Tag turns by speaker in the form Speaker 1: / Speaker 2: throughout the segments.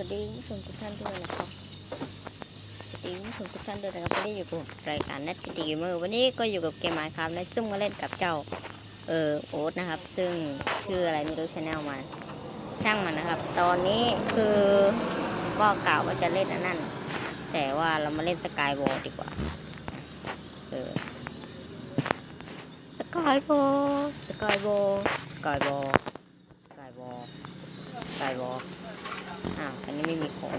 Speaker 1: วัสดีผู้ชมทุกท่านด้วยนะครับสวัสดีผู้ชมทุกท่านด้วยนะครับวันนี้อยู่กับรายการนัดพีดีเมอร์วันนี้ก็อยู่กับเกมไมค์ครับในซุ่มมาเล่นกับเจ้าเออโอ๊ตนะครับ ซึ่งชื่ออะไรไม่รู้ชแนลมันช่างมันนะครับ ตอนนี้คือก็กล่าวว่าจะเล่นอันนั้นแต่ว่าเรามาเล่นสกายวอลดีกว่าเออสกายวอลสกายวอลสกายวอลสกายวอลสกายวอล อ้าวอันนี้ไม่มีของ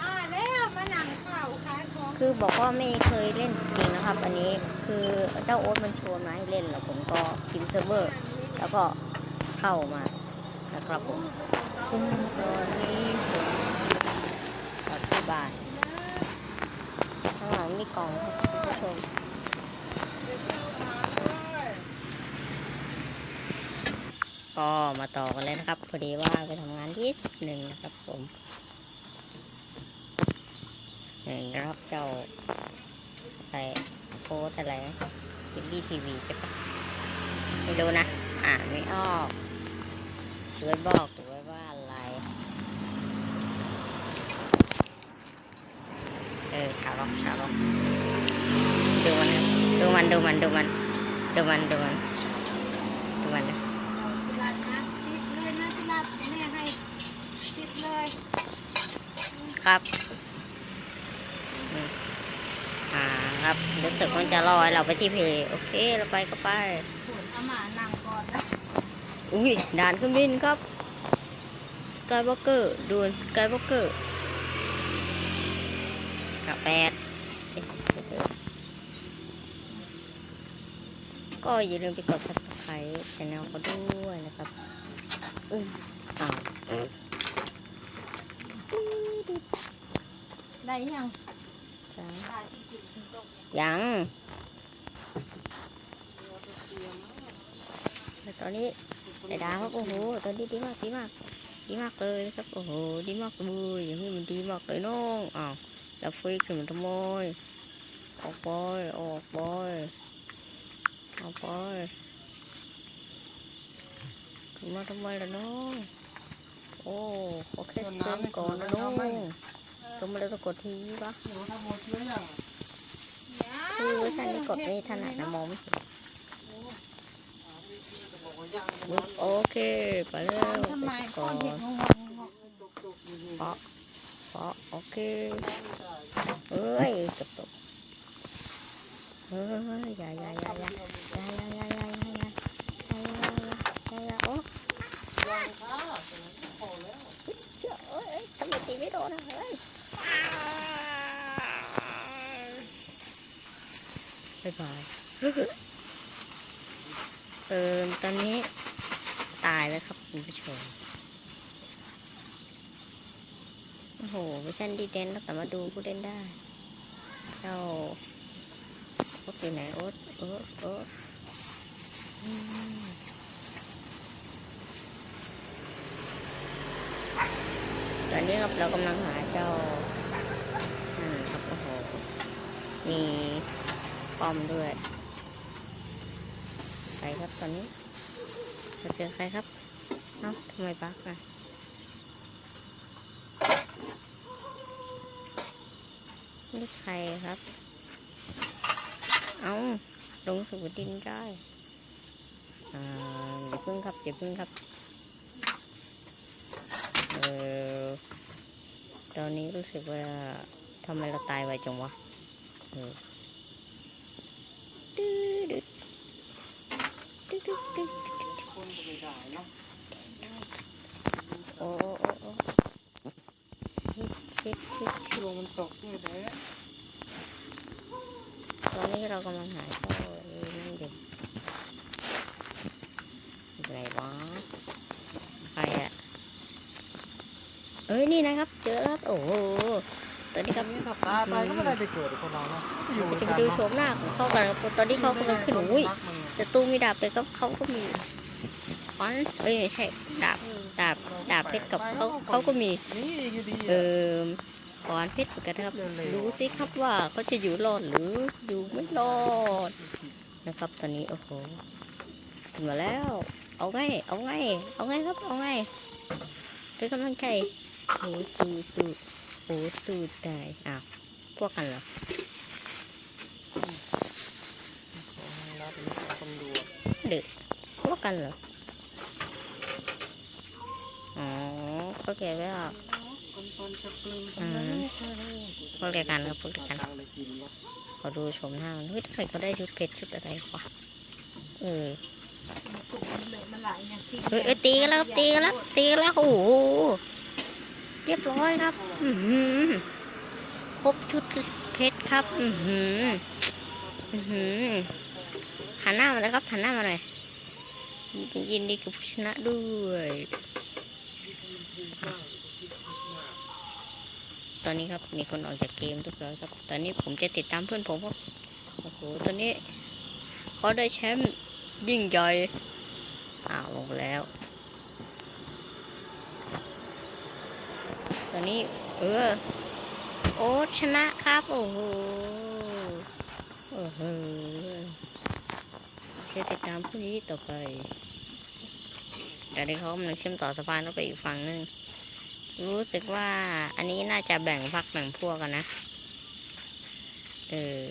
Speaker 2: อ่าแล้วมาหนังเข่าขายของ
Speaker 1: คือบอกว่าไม่เคยเล่นจริงนะครับ อันนี้คือเจ้าโอ๊ตมันชวนมาให้เล่นแล้วผมก็พิมพ์เซิร์ฟเวอร์ แล้วก็เข้ามานะครับผมซึ่งตอนนี้ผมกลับที่บ้านข้างหลังมีกล่องครับคุณผู้ชม ก็มาต่อกันเลยนะครับ พอดีว่าไปทำงานที่หนึ่งนะครับผมหนึ่งนะครับเจ้าไปโพสอะไรทิวีทีวีใช่ปะไม่รู้นะ อ่านไม่ออกช่วยบอกด้วยว่าอะไรเออชาวล็อกชาวล็อกดูมันดูมันดูมันดูมันดูมันดูมันดูมันนะ
Speaker 2: สิลัดนะติดเลยนะสิลัดแม่ให้ติดเลย
Speaker 1: ครับอืมอ่าครับรู้สึกมันจะรอให้เราไปที่เพย์โอเคเราไปก็ไป
Speaker 2: สวนอาหมานั่งก่อนนะ
Speaker 1: อุ้ยด่านเครื่องบินครับสกายวอล์กเกอร์ดวนสกายวอล์กเกอร์กับแปดเอ๊ะก็อย่าลืมไปกด subscribe ช anel เขาด้วยนะครับอืมอ้าว
Speaker 2: ได้ยัง
Speaker 1: ยังแต่ตอนนี้ไอ้ดาวครับโอ้โหตอนนี้ดีมากดีมากดีมากเลยนะครับโอ้โหดีมากเลยอย่างนี้มันดีมากเลยน้องอ้าวแล้วฟรีขึ้นมาทำไมออกไปออกไปออกไปขึ้นมาทำไมล่ะน้อง โอ้โอเคเติมก่อนนะน้องทำไมเราต้องกดทีวะ
Speaker 3: หนูทำหมดเชื้อยัง
Speaker 1: คือเวอร์ชันนี้กดไม่ถนัดนะมองไม่เห็น
Speaker 3: จะบอกว่ายัง
Speaker 1: ปึ๊บโอเคไปแล้ว
Speaker 2: ทำไม
Speaker 1: ไป
Speaker 2: ก้
Speaker 1: ก่
Speaker 2: อ
Speaker 1: อนน
Speaker 2: เห็ดงงงง
Speaker 1: เปาะเปาะโอเคเอ้ยตกตกเฮ้ยอย่าอย่าอย่าอย่าอย่าอย่าอย่าอย่าอย่าอย่าอย่าอย่าอย่าโอ้
Speaker 3: ยังค่ะพอแล้ว
Speaker 1: เจ้าเอ้ยทำไมตีไม่โดนอะเฮ้ย บ๊ายบายเออตอนนี้ตายแล้วครับคุณผู้ชม โอ้โหเวอร์ชันดีเดนแล้วกลับมาดูผู้เล่นได้เจ้าโอ๊ตอยู่ไหนโอ๊ตโอ๊ตโอ๊ตอืมตอนนี้ครับเรากำลังหาเจ้านั่นครับโอ้โหมี ป้อมด้วย ใครครับตอนนี้เราเจอใครครับเอ้าทำไมบักอะนี่ใครครับ เอาลงสู่ดินได้อ่าเดี๋ยวพึ่งครับเดี๋ยวพึ่งครับเออตอนนี้รู้สึกว่าทำไมเราตายไวจังวะเออ ดื้อดึ๊ดดึ๊ดดึ๊ดดึ๊ด
Speaker 3: คนจะไม่ได้เนาะ
Speaker 1: โอ้โอ้โอ้โอ้ฮิตฮิตฮิต
Speaker 3: ช่วงมันตกด้วยแท้
Speaker 1: ตอนนี้เรากำลังหาเจ้าไอ้นั่นอยู่อะไรวะใครอะเอ้ยนี่นะครับ เจอแล้วโอ้โห ตอนนี้ครับ
Speaker 3: นี่ถ้าตายไปก็ไม่ได้ไปเกิดคนเราเนาะอยู่
Speaker 1: จะไปดูโฉมหน้าของเขากันครับตอนนี้เขากำลังขึ้นอุ้ยแต่ตู้มีดาบเลยครับเขาก็มีฟันเอ้ยไม่ใช่ดาบดาบดาบเพชรกับเขาเขาก็มี
Speaker 3: นี่ก็ดี
Speaker 1: เออขอนเพชรเหมือนกันนะครับดูสิครับว่าเขาจะอยู่รอดหรืออยู่ไม่รอดนะครับ ตอนนี้โอ้โหขึ้นมาแล้ว เอาไงเอาไงเอาไงครับเอาไงเป็นกำลังใจโอ้สู้สู้ โอ้สู้ตายอ้าวพวกกันเหรอ
Speaker 3: ของรับนี่ของตำรวจ
Speaker 1: ดึกพวกกันเหรอ อ๋อเข้าใจแล้ว
Speaker 3: คนคนจะปลื้ม
Speaker 1: อืมพวกเดียวกันครับพวกเดียวกัน
Speaker 3: ตังเลยกินวะ
Speaker 1: ขอดูชมหน้ามันเฮ้ยทำไมเขาได้ชุดเพชรชุดอะไรวะเออ
Speaker 2: สุกมันเลยมันหลายอย่างที่
Speaker 1: เฮ้ยเอ้ยตีกันแล้วครับตีกันแล้วตีกันแล้วโอ้โห เรียบร้อยครับ อืครบชุดเพชรครับ อือหือ อือหือหันหน้ามาเลยครับหันหน้ามาหน่อยยินดีกับผู้ชนะด้วยตอนนี้ครับมีคนออกจากเกมทุกร้อยครับ ตอนนี้ผมจะติดตามเพื่อนผมครับโอ้โหตอนนี้เขาได้แชมป์ยิ่งใหญ่อ้าวลงแล้ว ตอ นี้ เออ โอ๊ตชนะครับ โอ้โหโอ้โหจะติดตามผู้นี้ต่อไปแต่ที่เขากำลังเชื่อมต่อสะพานเข้าไปอีกฝั่งนึง รู้สึกว่าอันนี้น่าจะแบ่งพักแบ่งพวกกันนะ เออ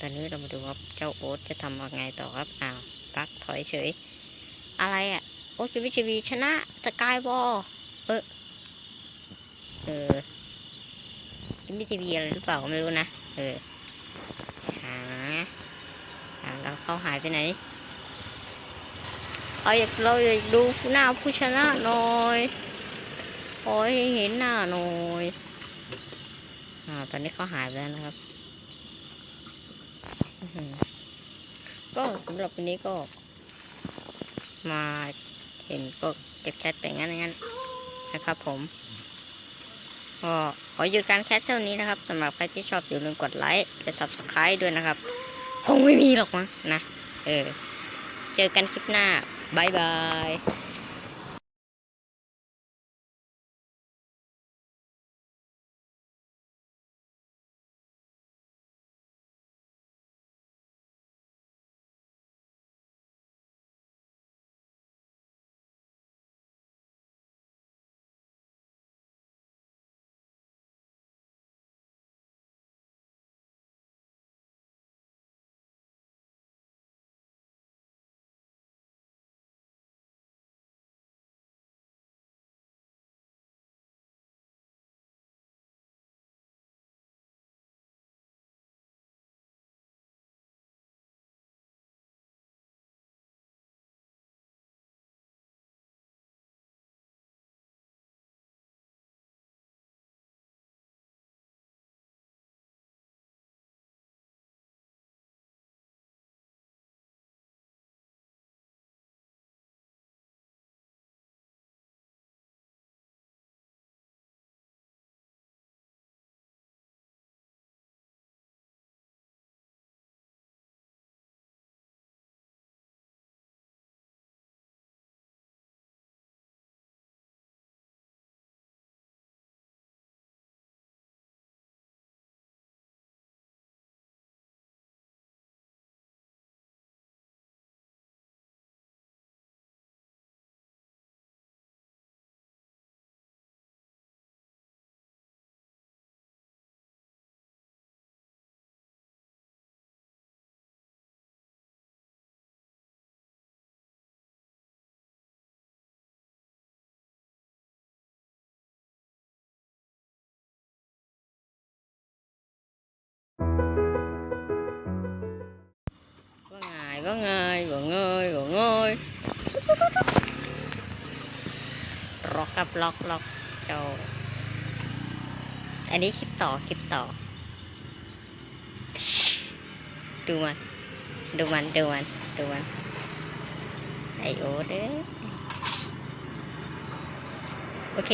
Speaker 1: ตอนนี้เรามาดูว่าเจ้าโอ๊ตจะทำยังไงต่อครับ อ้าวปักถอยเฉย อะไรอะ่ะ อ๊ตจะวิชวีชนะสกายบอลเออเออจิมมี่ทีวีอะไรหรือเปล่าไม่รู้นะ เออ หาหาแล้วเขาหายไปไหนเอาอยากเราอยากดูหน้าผู้ชนะหน่อยขอให้เห็นหน้าหน่อยอ่าตอนนี้เขาหายไปแล้วนะครับ ก็สำหรับวันนี้ก็มา เห็นก็เก็บแคทไปงั้นงั้นนะครับ ผมก็ขอหยุดการแคสเท่านี้นะครับสำหรับใครที่ชอบอย่าลืมกดไลค์และ subscribe ด้วยนะครับ คงไม่มีหรอกมั้งนะ เออ เจอกันคลิปหน้าบายบาย ว่าไงว่าไงว่าไงว่าไงล็อกกับล็อกล็อกเจ้าอันนี้คลิปต่อ คลิปต่อ ดูมัน ดูมัน ดูมัน ดูมัน ไอโอเด้อโอเค